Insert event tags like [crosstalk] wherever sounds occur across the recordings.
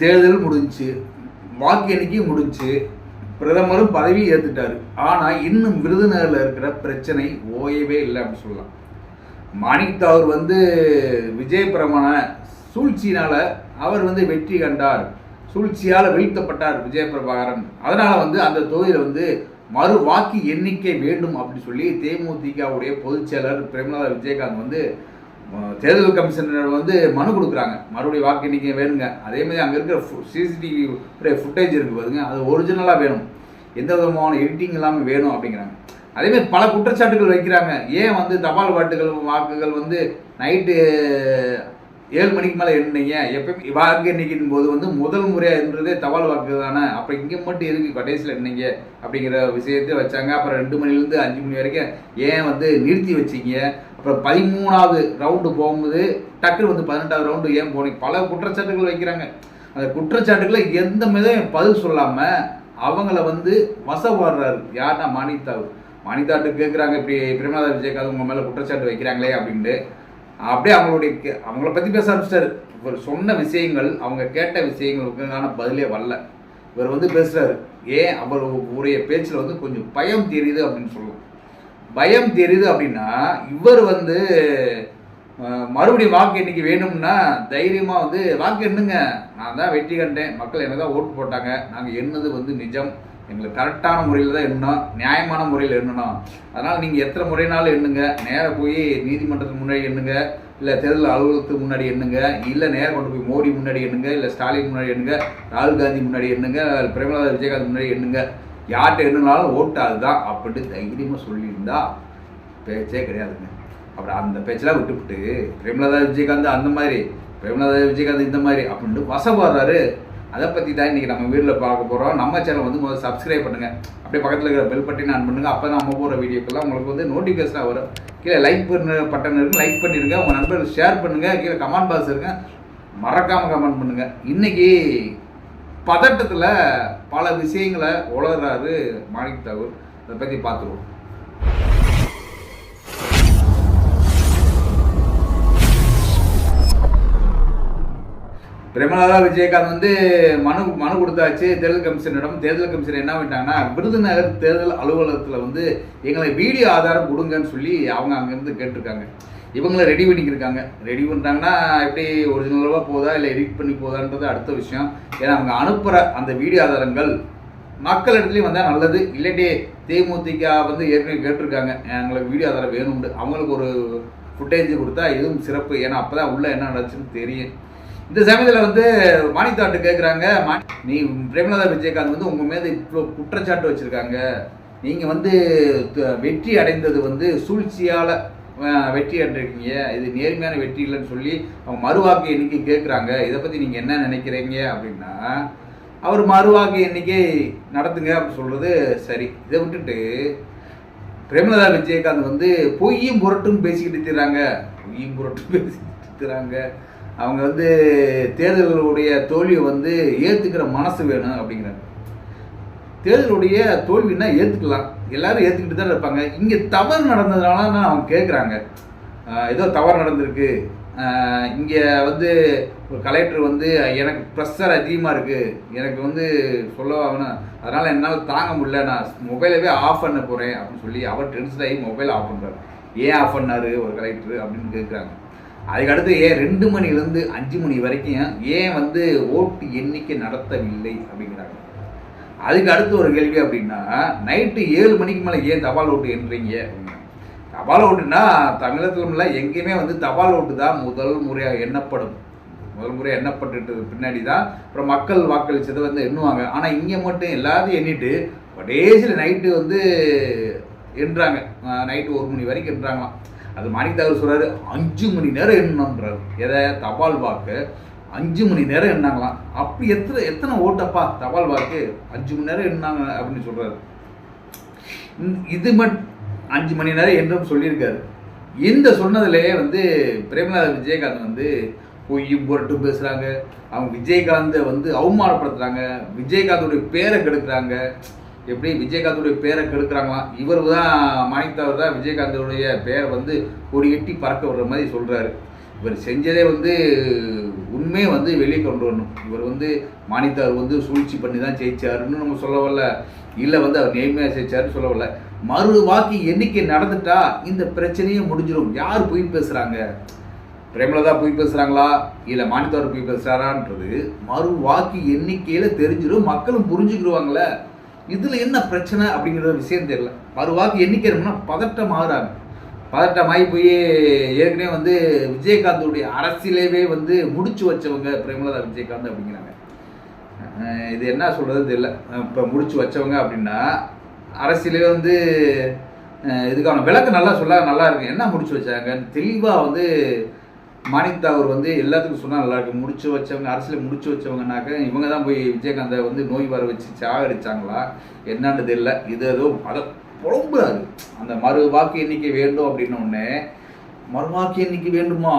தேர்தல் முடிஞ்சுச்சு வாக்கு எண்ணிக்கையும் முடிஞ்சு பிரதமரும் பதவி ஏற்றுட்டார் ஆனால் இன்னும் விருதுநகரில் இருக்கிற பிரச்சனை ஓயவே இல்லை அப்படின்னு சொல்லலாம். மாணிக் தாகூர் வந்து விஜய் பிரமண அவர் வந்து வெற்றி கண்டார். சூழ்ச்சியால் வீழ்த்தப்பட்டார் விஜயபிரபாகரன் பிரபாகரன். வந்து அந்த தொகுதியில் வந்து மறு வாக்கு எண்ணிக்கை வேண்டும் அப்படின்னு சொல்லி தேமுதிகவுடைய பொதுச் செயலர் பிரேமலதா விஜயகாந்த் வந்து தேர்தல் கமிஷனர் வந்து மனு கொடுக்குறாங்க. மறுபடியும் வாக்கு எண்ணிக்கை வேணுங்க. அதே மாதிரி அங்கே இருக்கிற சிசிடிவி ஃபுட்டேஜ் இருக்குது பாருங்க. அது ஒரிஜினலாக வேணும். எந்த விதமான எடிட்டிங் இல்லாமல் வேணும் அப்படிங்கிறாங்க. அதேமாதிரி பல குற்றச்சாட்டுகள் வைக்கிறாங்க. ஏன் வந்து தபால் வாட்டுகள் வாக்குகள் வந்து நைட்டு ஏழு மணிக்கு மேலே எண்ணீங்க எப்பயும் வாக்கு எண்ணிக்கையின் போது வந்து முதல் முறையாக இருந்ததே தபால் வாக்கு தானே? அப்போ இங்கே மட்டும் எதுக்கு கடைசியில் எண்ணீங்க அப்படிங்கிற விஷயத்தை வச்சாங்க. அப்புறம் ரெண்டு மணிலேருந்து அஞ்சு மணி வரைக்கும் ஏன் வந்து நிறுத்தி வச்சீங்க? அப்புறம் பதிமூணாவது ரவுண்டு போகும்போது டக்குனு வந்து பதினெட்டாவது ரவுண்டு ஏன் போனீங்க? பல குற்றச்சாட்டுகள் வைக்கிறாங்க. அந்த குற்றச்சாட்டுகளை எந்த மீதும் பதில் சொல்லாமல் அவங்கள வந்து வசப்படுறாரு. யார்னா மானிதாவு மானிதாட்டு கேட்குறாங்க இப்படி பிரேமநாத விஜயகாந்த் உங்க மேலே குற்றச்சாட்டு வைக்கிறாங்களே அப்படின்ட்டு. அப்படியே அவங்களுடைய கே- அவங்கள பற்றி பேச ஆரம்பிச்சிட்டாரு. இவர் சொன்ன விஷயங்கள் அவங்க கேட்ட விஷயங்களுக்கான பதிலே வரல. இவர் வந்து பேசுறாரு. ஏன் அவர் உடைய பேச்சில் வந்து கொஞ்சம் பயம் தெரியுது அப்படின்னு சொல்லலாம் பயம் தெரியுது அப்படின்னா இவர் வந்து மறுபடியும் வாக்கு எண்ணிக்கை வேணும்னா தைரியமாக வந்து வாக்கு எண்ணுங்க. நான் தான் வெற்றி கண்டேன். மக்கள் என்ன தான் ஓட்டு போட்டாங்க. நாங்கள் எண்ணது வந்து நிஜம். எங்களுக்கு கரெக்டான முறையில் தான் எண்ணணும் நியாயமான முறையில் எண்ணணும் அதனால் நீங்கள் எத்தனை முறைனாலும் எண்ணுங்க. நேராக போய் நீதிமன்றத்துக்கு முன்னாடி எண்ணுங்க. இல்லை தேர்தல் அலுவலகத்துக்கு முன்னாடி எண்ணுங்க. இல்லை நேராக கொண்டு போய் மோடி முன்னாடி எண்ணுங்க. இல்லை ஸ்டாலின் முன்னாடி எண்ணுங்க. ராகுல் காந்தி முன்னாடி எண்ணுங்க. பிரேமலதா விஜயகாந்த் முன்னாடி எண்ணுங்க. யார்கிட்ட எண்ணுனாலும் ஓட்டு அதுதான் அப்படின்ட்டு தைரியமாக சொல்லியிருந்தா பேச்சே கிடையாதுங்க. அப்புறம் அந்த பேச்செல்லாம் விட்டுவிட்டு பிரேமலதா விஜயகாந்த் அந்த மாதிரி பிரேமலதா விஜயகாந்த் இந்த மாதிரி அப்படின்ட்டு வசப்படுறாரு. அதை பற்றி தான் இன்றைக்கி நம்ம வீட்டில் பார்க்க போகிறோம் நம்ம சேனல் வந்து முதல்ல சப்ஸ்கிரைப் பண்ணுங்கள் அப்படியே பக்கத்தில் இருக்கிற பெல் பட்டினை ஆன் பண்ணுங்கள் அப்போ தான் நம்ம போகிற வீடியோக்கெல்லாம் உங்களுக்கு வந்து நோட்டிஃபிகேஷனாக வரும். கீழே லைக் பண்ண பட்டன் இருக்குது லைக் பண்ணிடுங்க உங்கள் நண்பர்கள் ஷேர் பண்ணுங்கள் கீழே கமெண்ட் பாக்ஸ் இருங்க மறக்காமல் கமெண்ட் பண்ணுங்கள் இன்றைக்கி பதட்டத்தில் பல விஷயங்களை உளறாரு மாணிக் தாகூர். அதை பற்றி பார்த்துருவோம் பிரேமலாதா விஜயகாந்த் வந்து மனு மனு கொடுத்தாச்சு. தேர்தல் கமிஷனிடம் தேர்தல் கமிஷன் என்ன பண்ணிட்டாங்கன்னா விருதுநகர் தேர்தல் அலுவலகத்தில் வந்து எங்களை வீடியோ ஆதாரம் கொடுங்கன்னு சொல்லி அவங்க அங்கேருந்து கேட்டிருக்காங்க. இவங்கள ரெடி பண்ணிக்கிருக்காங்க. ரெடி பண்ணிட்டாங்கன்னா எப்படி ஒரிஜினலாக போதா இல்லை எடிட் பண்ணி போதான்றது அடுத்த விஷயம். ஏன்னா அவங்க அனுப்புகிற அந்த வீடியோ ஆதாரங்கள் மக்கள் இடத்துலையும் வந்தால் நல்லது. இல்லாட்டி தேமுதிக வந்து ஏற்கனவே கேட்டிருக்காங்க. எங்களுக்கு வீடியோ ஆதாரம் வேணும்னு. அவங்களுக்கு ஒரு ஃபுட்டேஜ் கொடுத்தா எதுவும் சிறப்பு. ஏன்னா அப்போ தான் உள்ளே என்ன நடந்துச்சுன்னு தெரியும். இந்த சமயத்தில் வந்து மாணித்தாட்டு கேட்குறாங்க மா நீ பிரேமலதா விஜயகாந்த் வந்து உங்கள் மீது இவ்வளோ குற்றச்சாட்டு வச்சுருக்காங்க. நீங்கள் வந்து வெற்றி அடைந்தது வந்து சூழ்ச்சியால் வெற்றி அடைஞ்சிருக்கீங்க. இது நேர்மையான வெற்றி இல்லைன்னு சொல்லி அவங்க மறுவாக்கு எண்ணிக்கை கேட்குறாங்க இதை பற்றி நீங்கள் என்ன நினைக்கிறீங்க அப்படின்னா அவர் மறுவாக்கு எண்ணிக்கை நடத்துங்க அப்படின்னு சொல்கிறது சரி. இதை விட்டுட்டு பிரேமலதா விஜயகாந்த் வந்து பொய்யும் புரட்டும் பேசிக்கிட்டு இருக்கிறாங்க. பொய்யும் புரட்டும் [laughs] பேசிக்கிட்டு இருக்கிறாங்க. அவங்க வந்து தேர்தலுடைய தோல்வியை வந்து ஏற்றுக்கிற மனசு வேணும் அப்படிங்கிறாங்க. தேர்தலுடைய தோல்வின்னா ஏற்றுக்கலாம் எல்லாரும் ஏற்றுக்கிட்டு தான் இருப்பாங்க. இங்கே தவறு நடந்ததுனால தான் அவங்க கேட்குறாங்க ஏதோ தவறு நடந்திருக்கு. இங்கே வந்து ஒரு கலெக்டர் வந்து எனக்கு ப்ரெஷர் அதிகமாக இருக்குது எனக்கு வந்து சொல்ல ஆகணும். அதனால் என்னால் தாங்க முடியல. நான் மொபைலவே ஆஃப் பண்ண போகிறேன் அப்படின்னு சொல்லி அவர் டென்ஷன் ஆகி மொபைல் ஆஃப் பண்ணுறாரு ஏன் ஆஃப் பண்ணார் ஒரு கலெக்டர் அப்படின்னு கேட்குறாங்க அதுக்கடுத்து ஏன் ரெண்டு மணிலேருந்து அஞ்சு மணி வரைக்கும் ஏன் வந்து ஓட்டு எண்ணிக்கை நடத்தவில்லை அப்படிங்கிறாங்க. அதுக்கு அடுத்து ஒரு கேள்வி அப்படின்னா நைட்டு ஏழு மணிக்கு மேலே ஏன் தபால் ஓட்டு எண்றீங்க தபால் ஓட்டுனா தமிழகத்துல எங்கேயுமே வந்து தபால் ஓட்டு தான் முதல் முறையாக எண்ணப்படும். முதல் முறையாக எண்ணப்பட்டுட்டு பின்னாடி தான் அப்புறம் மக்கள் வாக்களிச்சதை வந்து எண்ணுவாங்க. ஆனால் இங்கே மட்டும் எல்லாத்தையும் எண்ணிட்டு கடைசியில் நைட்டு வந்து எண்ணுறாங்க நைட்டு ஒரு மணி வரைக்கும் எண்ணுறாங்களாம் அது மாணிக் தகவல் சொல்கிறாரு அஞ்சு மணி நேரம் எண்ணுன்றார் எதை? தபால் வாக்கு. அஞ்சு மணி நேரம் எண்ணாங்களாம் அப்படி எத்தனை எத்தனை ஓட்டப்பா? தபால் வாக்கு. அஞ்சு மணி நேரம் எண்ணாங்க அப்படின்னு சொல்கிறாரு இது மட் அஞ்சு மணி நேரம் என்றும் சொல்லியிருக்காரு. இந்த சொன்னதுலேயே வந்து பிரேமநாத விஜயகாந்த் வந்து பொய்யும் புரட்டு பேசுகிறாங்க அவங்க விஜயகாந்தை வந்து அவமானப்படுத்துகிறாங்க விஜயகாந்தோடைய பேரை கெடுக்கிறாங்க. எப்படி விஜயகாந்தோடைய பேரை கெடுக்கிறாங்களாம்? இவர் தான் மாணிக்தாவர் தான் விஜயகாந்தோடைய பேரை வந்து ஒரு எட்டி பறக்க விடுற மாதிரி சொல்கிறாரு இவர் செஞ்சதே வந்து உண்மையை வந்து வெளியே கொண்டு வரணும். இவர் வந்து மானித்தார் வந்து சூழ்ச்சி பண்ணி தான் ஜெயிச்சாருன்னு நம்ம சொல்ல வரல. இல்லை வந்து அவர் நேர்மையாக ஜெயிச்சாருன்னு சொல்ல வரல. மறு வாக்கு எண்ணிக்கை நடந்துட்டா இந்த பிரச்சனையே முடிஞ்சிடும் யார் போய் பேசுகிறாங்க பிரேமலதா போய் பேசுகிறாங்களா இல்லை மானித்தார் போய் பேசுகிறாரான்றது மறு வாக்கு எண்ணிக்கையில் தெரிஞ்சிடும் மக்களும் புரிஞ்சுக்கிடுவாங்களே. இதில் என்ன பிரச்சனை அப்படிங்கிற விஷயம் தெரியல. மறு வாக்கு எண்ணிக்கை பதட்டம் மாறுறாங்க பதட்டமாகி போய் ஏற்கனவே வந்து விஜயகாந்தோடைய அரசியலேயே வந்து முடிச்சு வச்சவங்க பிரேமலதா விஜயகாந்த் அப்படிங்கிறாங்க. இது என்ன சொல்கிறது தெரியல. இப்போ முடிச்சு வச்சவங்க அப்படின்னா அரசியலே வந்து இதுக்கான விளக்கம் நல்லா சொல்ல நல்லா இருக்கு. என்ன முடிச்சு வச்சாங்கன்னு தெளிவாக வந்து மாணிக் அவர் வந்து எல்லாத்துக்கும் சொன்னால் நல்லா இருக்கு. முடிச்சு வச்சவங்க அரசியல் முடிச்சு வச்சவங்கனாக்க இவங்க தான் போய் விஜயகாந்தை வந்து நோய் வர வச்சு சாகடிச்சாங்களா? என்னன்னு தெரியல. இது ஏதோ அதை புலம்புறாரு. அந்த மறு வாக்கு எண்ணிக்கை வேண்டும் அப்படின்னு ஒன்று மறு வாக்கு எண்ணிக்கை வேண்டுமா?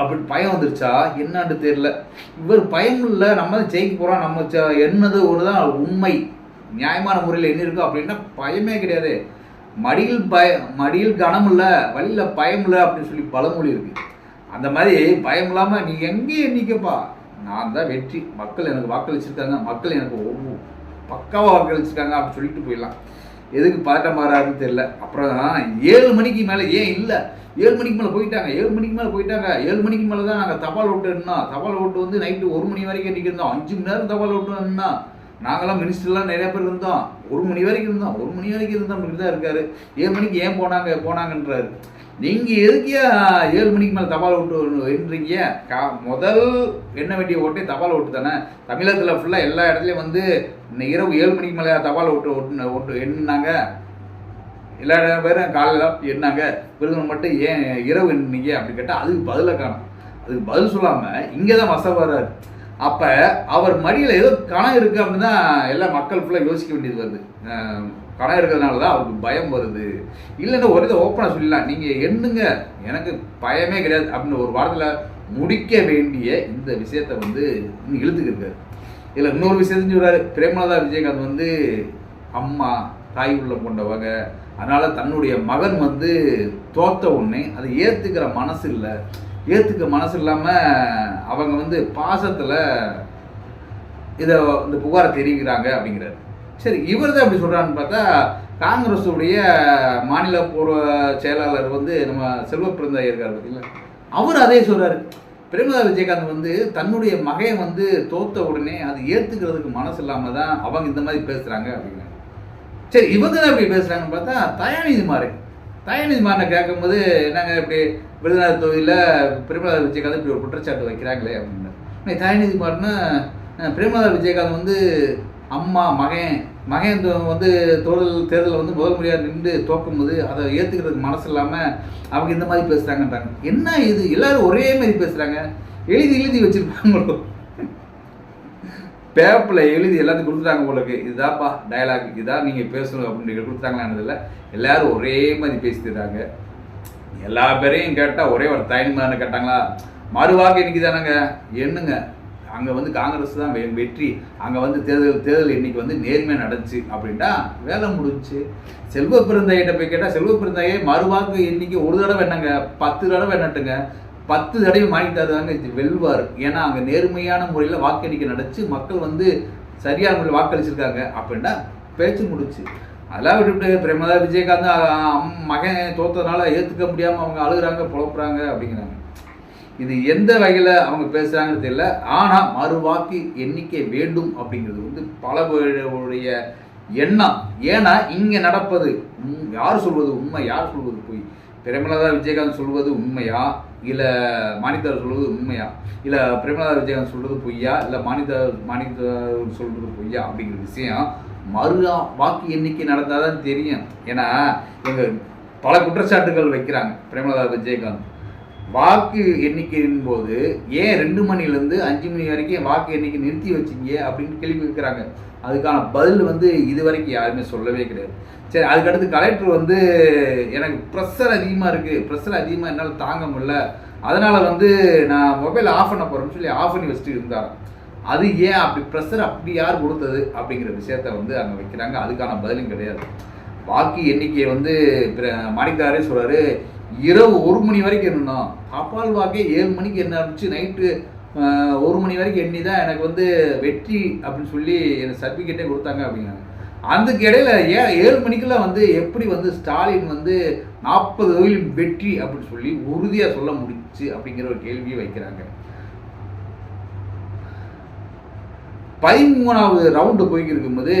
அப்படி பயம் வந்துருச்சா? என்னன்னு தெரியல. இவர் பயம் இல்லை நம்ம தான் ஜெயிக்க போகிறோம் நம்ம என்னது ஒரு தான் உண்மை. நியாயமான முறையில் என்ன இருக்கோ அப்படின்னா பயமே கிடையாது. மடியில் பய மடியில் கனம் இல்லை வழியில் பயம் இல்லை அப்படின்னு சொல்லி பழமொழி இருக்கு. அந்த மாதிரி பயம் இல்லாமல் நீ எங்கேயும் நிற்கப்பா நான் தான் வெற்றி. மக்கள் எனக்கு வாக்களிச்சிருக்காங்க. மக்கள் எனக்கு ஒவ்வொரு பக்காவாக வாக்களிச்சிருக்காங்க அப்படின்னு சொல்லிட்டு போயிடலாம். எதுக்கு பதட்டம் மாறாருன்னு தெரியல. அப்புறம் ஏழு மணிக்கு மேலே ஏன் இல்லை? ஏழு மணிக்கு மேலே போயிட்டாங்க. ஏழு மணிக்கு மேலே போயிட்டாங்க. ஏழு மணிக்கு மேலே தான் நாங்கள் தபால் ஓட்டு இருந்தோம் தபால் ஓட்டு வந்து நைட்டு ஒரு மணி வரைக்கும் இன்னைக்கு அஞ்சு மணி நேரம் தபால் ஓட்டு இருந்தோம் நாங்களாம் மினிஸ்டர்லாம் நிறைய பேர் இருந்தோம். ஒரு மணி வரைக்கும் இருந்தோம். ஒரு மணி வரைக்கும் இருந்தோம் அப்படி தான் இருக்காரு. ஏழு மணிக்கு ஏன் போனாங்க? போனாங்கன்றாரு. நீங்கள் எதுக்கியா ஏழு மணிக்கு மேலே தபால் ஓட்டு என்றீங்க? கா முதல் எண்ண வேண்டிய ஓட்டே தபால் ஓட்டு தானே? தமிழகத்தில் ஃபுல்லாக எல்லா இடத்துலையும் வந்து இன்னைக்கு இரவு ஏழு மணிக்கு மேலே தபால் ஓட்டு ஓட்டு ஓட்டு எண்ணினாங்க. எல்லா பேரும் காலையில் எண்ணாங்க விருதுநகர் மட்டும் ஏன் இரவு எண்ணிங்க அப்படின்னு கேட்டால் அதுக்கு பதிலை காணும். அதுக்கு பதில் சொல்லாமல் இங்கே தான் வச வர்றாரு அப்போ அவர் மடியில் ஏதோ கணம் இருக்குது அப்படின்னு தான் எல்லா மக்கள் ஃபுல்லாக யோசிக்க வேண்டியது வருது. கணம் இருக்கிறதுனால தான் அவருக்கு பயம் வருது. இல்லைன்னா ஒரு இதை ஓப்பனாக சொல்லலாம் நீங்கள் என்னங்க எனக்கு பயமே கிடையாது அப்படின்னு ஒரு வாரத்தில் முடிக்க வேண்டிய இந்த விஷயத்தை வந்து இன்னும் இழுத்துக்கிருக்காரு. இதில் இன்னொரு விஷயத்தையும் சொல்கிறாரு பிரேமலதா விஜயகாந்த் வந்து அம்மா தாய் உள்ளம் கொண்டவங்க அதனால் தன்னுடைய மகன் வந்து தோத்த உடனே அதை ஏற்றுக்கிற மனசு இல்லை. ஏற்றுக்க மனசு இல்லாமல் அவங்க வந்து பாசத்தில் இதை இந்த புகாரை தெரிவிக்கிறாங்க அப்படிங்கிறாரு. சரி இவர் தான் அப்படி சொல்கிறான்னு பார்த்தா காங்கிரஸுடைய மாநில பூர்வ செயலாளர் வந்து நம்ம செல்வ பிறந்தா இருக்கார் பார்த்தீங்களா? அவர் அதே சொல்கிறாரு பிரேமலதா விஜயகாந்த் வந்து தன்னுடைய மகையை வந்து தோத்த உடனே அது ஏற்றுக்கிறதுக்கு மனசு இல்லாமல் தான் அவங்க இந்த மாதிரி பேசுகிறாங்க அப்படிங்கிறாங்க சரி இவங்க தான் இப்படி பேசுகிறாங்கன்னு பார்த்தா தயாநிதி மாறன். தயாநிதி மாறனை கேட்கும்போது என்னங்க இப்படி விருதுநகர் தொகுதியில் பிரேமலதா விஜயகாந்த் இப்படி ஒரு குற்றச்சாட்டு வைக்கிறாங்களே அப்படின்னு. தயாநிதி மாறுன்னா அஹ், பிரேமலதா விஜயகாந்த் வந்து அம்மா மகன் மகன் வந்து தேர்தல் தேர்தலில் வந்து முதல் முறையாக நின்று தோக்கும்போது அதை ஏற்றுக்கிறதுக்கு மனசு இல்லாமல் அவங்க இந்த மாதிரி பேசுகிறாங்கன்றாங்க என்ன இது? எல்லோரும் ஒரே மாதிரி பேசுகிறாங்க எழுதி எழுதி வச்சுருப்பாங்களோ? பேப்பில் எழுதி எல்லாத்தையும் கொடுத்துட்டாங்க உங்களுக்கு இதுதான்ப்பா டயலாக் இதான் நீங்கள் பேசணும் அப்படின்னு கொடுத்தாங்களான்னு இல்லை? எல்லாரும் ஒரே மாதிரி பேசிட்டுறாங்க எல்லா பேரையும் கேட்டால் ஒரே ஒரு தயனிமான கேட்டாங்களா? மறுவாக்கு இன்னைக்கு தானேங்க? என்னங்க? அங்கே வந்து காங்கிரஸ் தான் வெற்றி. அங்கே வந்து தேர்தல் தேர்தல் இன்னைக்கு வந்து நேர்மையாக நடந்துச்சு அப்படின்ட்டா வேலை முடிஞ்சுச்சு செல்வ பிறந்தையிட்ட போய் கேட்டால் செல்வ பிறந்தையே மறுவாக்கு இன்னைக்கு ஒரு தடவை என்னங்க? பத்து தடவை என்னட்டுங்க? பத்து தடவை மாணித்தாரு தாங்க வெல்வார். ஏன்னா அங்கே நேர்மையான முறையில் வாக்கெண்ணிக்கை நடச்சு மக்கள் வந்து சரியான முறையில் வாக்களிச்சிருக்காங்க அப்படின்னா பேச்சு முடிச்சு. அதெல்லாம் விட்டுவிட்டு பிரேமதா விஜயகாந்த் மகன் தோத்ததுனால ஏற்றுக்க முடியாமல் அவங்க அழுகுறாங்க புலப்புறாங்க அப்படிங்கிறாங்க. இது எந்த வகையில் அவங்க பேசுகிறாங்கன்னு தெரியல. ஆனால் மறுவாக்கு எண்ணிக்கை வேண்டும் அப்படிங்கிறது வந்து பல பேருடைய எண்ணம். ஏன்னா இங்கே நடப்பது உம், யார் சொல்வது உண்மை யார் சொல்வது பொய்? பிரேமலதா விஜயகாந்த் சொல்வது உண்மையா? இல்லை மாணித்தார் சொல்வது உண்மையா? இல்லை பிரேமலா விஜயகாந்த் சொல்கிறது பொய்யா? இல்லை மாணித்தார் மாணித்தார் சொல்கிறது பொய்யா அப்படிங்கிற விஷயம் மறு வாக்கு எண்ணிக்கை நடந்தால் தான் தெரியும். ஏன்னா எங்கள் பல குற்றச்சாட்டுகள் வைக்கிறாங்க பிரேமலதா விஜயகாந்த். வாக்கு எண்ணிக்கையின் போது ஏன் ரெண்டு மணிலேருந்து அஞ்சு மணி வரைக்கும் வாக்கு எண்ணிக்கை நிறுத்தி வச்சீங்க அப்படின்னு கேள்வி கேட்குறாங்க. அதுக்கான பதில் வந்து இது வரைக்கும் யாருமே சொல்லவே கிடையாது. சரி அதுக்கடுத்து கலெக்டர் வந்து எனக்கு ப்ரெஷர் அதிகமாக இருக்குது ப்ரெஷர் அதிகமாக என்னால் தாங்க முடியல. அதனால் வந்து நான் மொபைல் ஆஃப் பண்ண போகிறேன்னு சொல்லி ஆஃப் பண்ணி வச்சுட்டு இருந்தார். அது ஏன் அப்படி ப்ரெஷர் அப்படி யார் கொடுத்தது அப்படிங்கிற விஷயத்த வந்து அங்கே வைக்கிறாங்க. அதுக்கான பதிலும் கிடையாது. வாக்கு எண்ணிக்கையை வந்து மணிக்காரே சொல்கிறாரு இரவு ஒரு மணி வரைக்கும் என்னன்னா தபால் வாக்கே ஏழு மணிக்கு என்ன ஆரம்பிச்சு நைட்டு ஒரு மணி வரைக்கும் எண்ணி தான் எனக்கு வந்து வெற்றி அப்படின்னு சொல்லி எனக்கு சர்டிஃபிகேட்டே கொடுத்தாங்க அப்படிங்கிறாங்க அதுக்கு இடையில ஏ ஏழு மணிக்கெல்லாம் வந்து எப்படி வந்து ஸ்டாலின் வந்து நாற்பது தொழில் வெற்றி அப்படின்னு சொல்லி உறுதியாக சொல்ல முடிச்சு அப்படிங்கிற ஒரு கேள்வியை வைக்கிறாங்க. பதிமூணாவது ரவுண்டு போய்க்கு இருக்கும்போது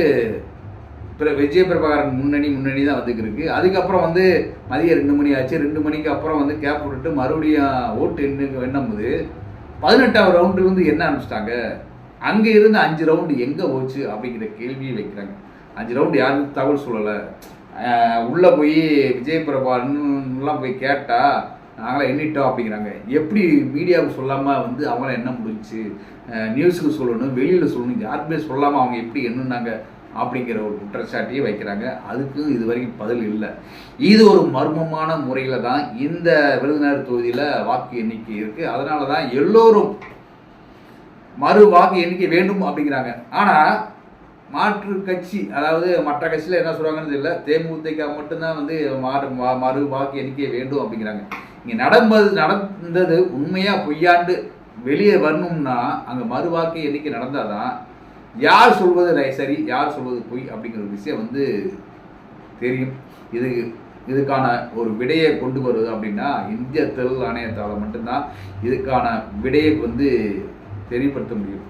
பிற விஜய பிரபாகரன் முன்னணி முன்னணி தான் வந்துக்கு இருக்கு. அதுக்கப்புறம் வந்து மதியம் ரெண்டு மணி ஆச்சு. ரெண்டு மணிக்கு அப்புறம் வந்து கேப் விட்டுட்டு மறுபடியும் ஓட்டு எண்ணு எண்ணும்போது பதினெட்டாவது ரவுண்டு வந்து என்ன ஆரம்பிச்சிட்டாங்க? அங்கே இருந்து அஞ்சு ரவுண்டு எங்கே போச்சு? அப்படிங்கிற கேள்வியை வைக்கிறாங்க. அஞ்சு ரவுண்டு யாரும் தகவல் சொல்லலை. உள்ளே போய் விஜய் பிரபாகரன்லாம் போய் கேட்டால் நாங்களாம் எண்ணிட்டோம் அப்படிங்கிறாங்க. எப்படி மீடியாவுக்கு சொல்லாமல் வந்து அவங்களாம் என்ன முடிஞ்சுச்சு நியூஸுக்கு சொல்லணும் வெளியில் சொல்லணும் யாருமே சொல்லாமல் அவங்க எப்படி எண்ணுனாங்க? அப்படிங்கிற ஒரு குற்றச்சாட்டையே வைக்கிறாங்க. அதுக்கும் இது வரைக்கும் பதில் இல்லை. இது ஒரு மர்மமான முறையில் தான் இந்த விருதுநகர் தொகுதியில் வாக்கு எண்ணிக்கை இருக்குது அதனால தான் எல்லோரும் மறு வாக்கு எண்ணிக்கை வேண்டும் அப்படிங்கிறாங்க. ஆனால் மாற்று கட்சி அதாவது மற்ற கட்சியில் என்ன சொல்கிறாங்கன்னு தெரியல. தேமுதிக மட்டும்தான் வந்து மாறு மறு வாக்கு எண்ணிக்கை வேண்டும் அப்படிங்கிறாங்க. இங்கே நடந்தது நடந்தது உண்மையாக பொய்யாண்டு வெளியே வரணும்னா அங்கே மறு வாக்கு எண்ணிக்கை நடந்தாதான் யார் சொல்வது சரி யார் சொல்வது பொய் அப்படிங்கிற ஒரு விஷயம் வந்து தெரியும். இது இதுக்கான ஒரு விடையை கொண்டு வருவது அப்படின்னா இந்திய தேர்தல் ஆணையத்தால் மட்டும்தான் இதுக்கான விடையை வந்து தெரியப்படுத்த முடியும்.